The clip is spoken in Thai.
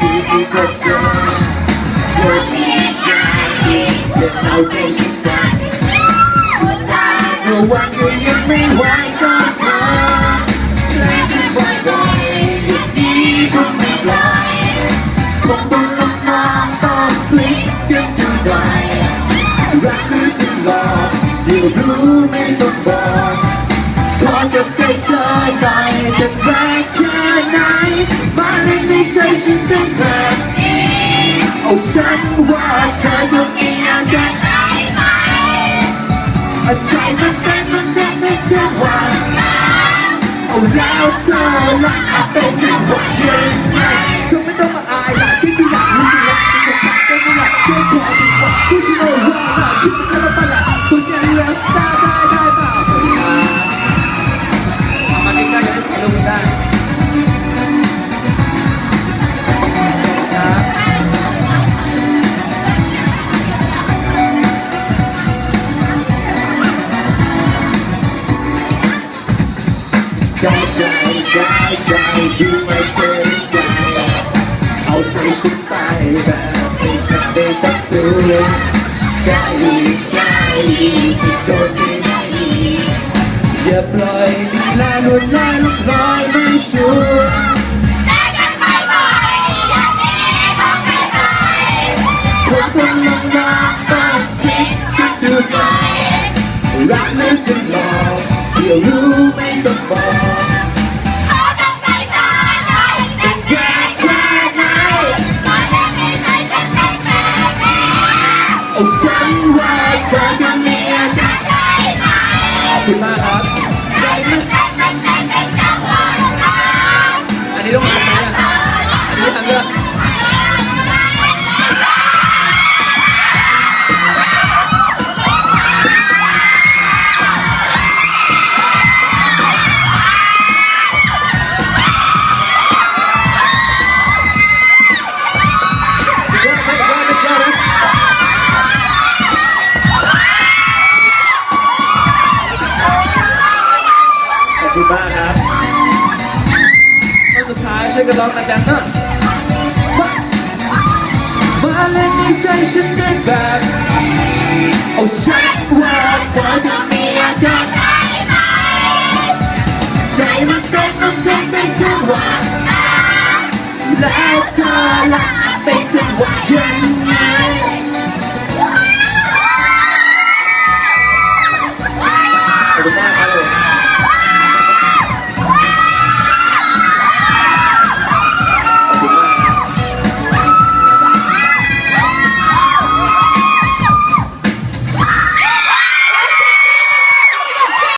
ที่กว่าเธอเธอที่ยากที่เธอเอาใจฉันสั่สายระวังก็ยังไม่ไหวชอบเธอแค่ที่ปล่อยไปอย่างนี้คงไม่ปล่อยคงต้องลองมองต้องพลิกกันดูหน่อยรักหรือจะหลอกเดี๋ยวรู้ไม่ต้องบอกขอจับใจเธอหน่อยแต่รักแค่ ฉันต้องแบบนี้โอ้ฉันว่าเธอก็มีอาการใจมันเต้นมันเต้นในจังหวะโอ้แล้วเธอละเป็นจังหวะยังไงเธอไม่ต้อง ได้ใจได้ใจดูไว้เธอใจเอาใจฉันไปแบบไม่ทันได้ตั้งตัวได้ดีได้ดีติดตัวที่ได้ดีอย่าปล่อยลีลาลวนลาลุกลอยไม่ชัวร์คงต้องลองลองต้องพลิกกันดูหน่อยรักหรือจะหลอกเดี๋ยวรู้ไม่ต้องบอก ฉันว่าเธอก็มีอาการได้ไหมขอบคุณมากครับ อบคุณมากครับคนสุดท้ายช่วยกันร้องดังๆหน่อยมามาเล่นในใจฉันได้แบบโอ้ฉันว่าเธอก็มีอาการใจมันเต้นมันเต้นเป็นจังหวะแล้วเธอละเป็นจังหวะยังไง